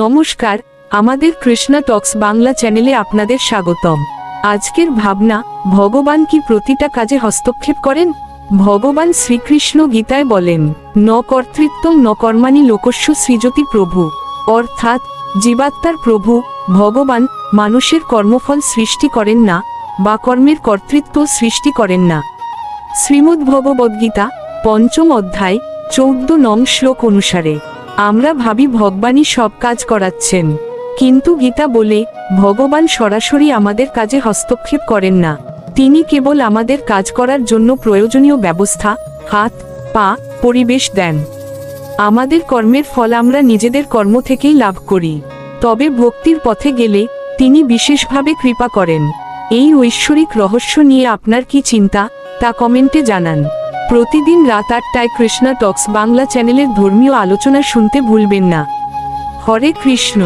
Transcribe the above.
নমস্কার, আমাদের কৃষ্ণা টক্স বাংলা চ্যানেলে আপনাদের স্বাগতম। আজকের ভাবনা, ভগবান কি প্রতিটা কাজে হস্তক্ষেপ করেন? ভগবান শ্রীকৃষ্ণ গীতায় বলেন ন কর্তৃত্ব ন কর্মাণি লোকস্য সৃজতি প্রভু। অর্থাৎ, জীবাত্মার প্রভু, ভগবান, মানুষের কর্মফল সৃষ্টি করেন না, বা কর্মের কর্তৃত্ব সৃষ্টি করেন না। শ্রীমদ্ ভগবদ্গীতা পঞ্চম অধ্যায়, চৌদ্দ নং শ্লোক অনুসারে। আমরা ভাবি ভগবানই সব কাজ করাচ্ছেন। কিন্তু গীতা বলে, ভগবান সরাসরি আমাদের কাজে হস্তক্ষেপ করেন না। তিনি কেবল আমাদের কাজ করার জন্য প্রয়োজনীয় ব্যবস্থা, হাত, পা, পরিবেশ দেন। আমাদের কর্মের ফল আমরা নিজেদের কর্ম থেকেই লাভ করি। তবে ভক্তির পথে গেলে তিনি বিশেষভাবে কৃপা করেন। এই ঐশ্বরিক রহস্য নিয়ে আপনার কি চিন্তা, তা কমেন্টে জানান। প্রতিদিন রাত আটটায় কৃষ্ণা টক্স বাংলা চ্যানেলের ধর্মীয় আলোচনা শুনতে ভুলবেন না। হরে কৃষ্ণ।